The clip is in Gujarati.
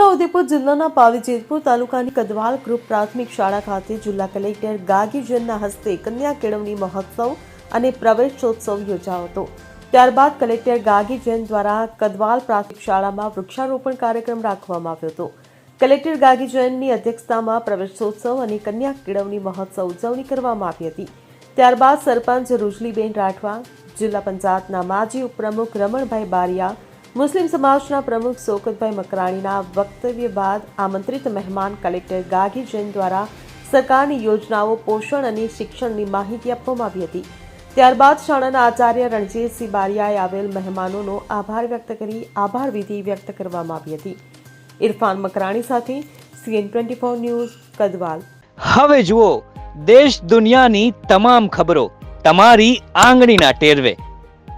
છોટાઉદેપુર જિલ્લાના પાવી તાલુકાની કદવાલ ગ્રુપ પ્રાથમિક શાળા ખાતે જિલ્લા કલેક્ટર ગાગીજનના હસ્તે કન્યા કેળવણી મહોત્સવ અને પ્રવેશોત્સવ યોજાયો હતો. ત્યારબાદ કલેક્ટર ગાગીજન દ્વારા કદવાલ પ્રાથમિક શાળામાં વૃક્ષારોપણ કાર્યક્રમ રાખવામાં આવ્યો હતો. કલેક્ટર ગાગીજનની અધ્યક્ષતામાં પ્રવેશોત્સવ અને કન્યા કેળવણી મહોત્સવ ઉજવણી કરવામાં આવી હતી. ત્યારબાદ સરપંચ રૂજલીબેન રાઠવા, જિલ્લા પંચાયતના માજી ઉપપ્રમુખ રમણભાઈ બારિયા મુસ્લિમ સમાજના પ્રમુખ શોકતભાઈ મકરાણીના વક્તવ્ય બાદ આમંત્રિત મહેમાન કલેક્ટર ગાગી જૈન દ્વારા સરકારની યોજનાઓ, પોષણ અને શિક્ષણની માહિતી આપવામાં આવી હતી. ત્યારબાદ શાળાના આચાર્ય રણજીતસિંહ બારિયાએ આવેલ મહેમાનોનો આભાર વ્યક્ત કરી આભાર વિધિ વ્યક્ત કરવામાં આવી હતી. ઇરફાન મકરાણી સાથે CN twenty four news, Kadwal. હવે જુઓ, દેશ દુનિયાની તમામ ખબરો તમારી આંગળીના ટેરવે.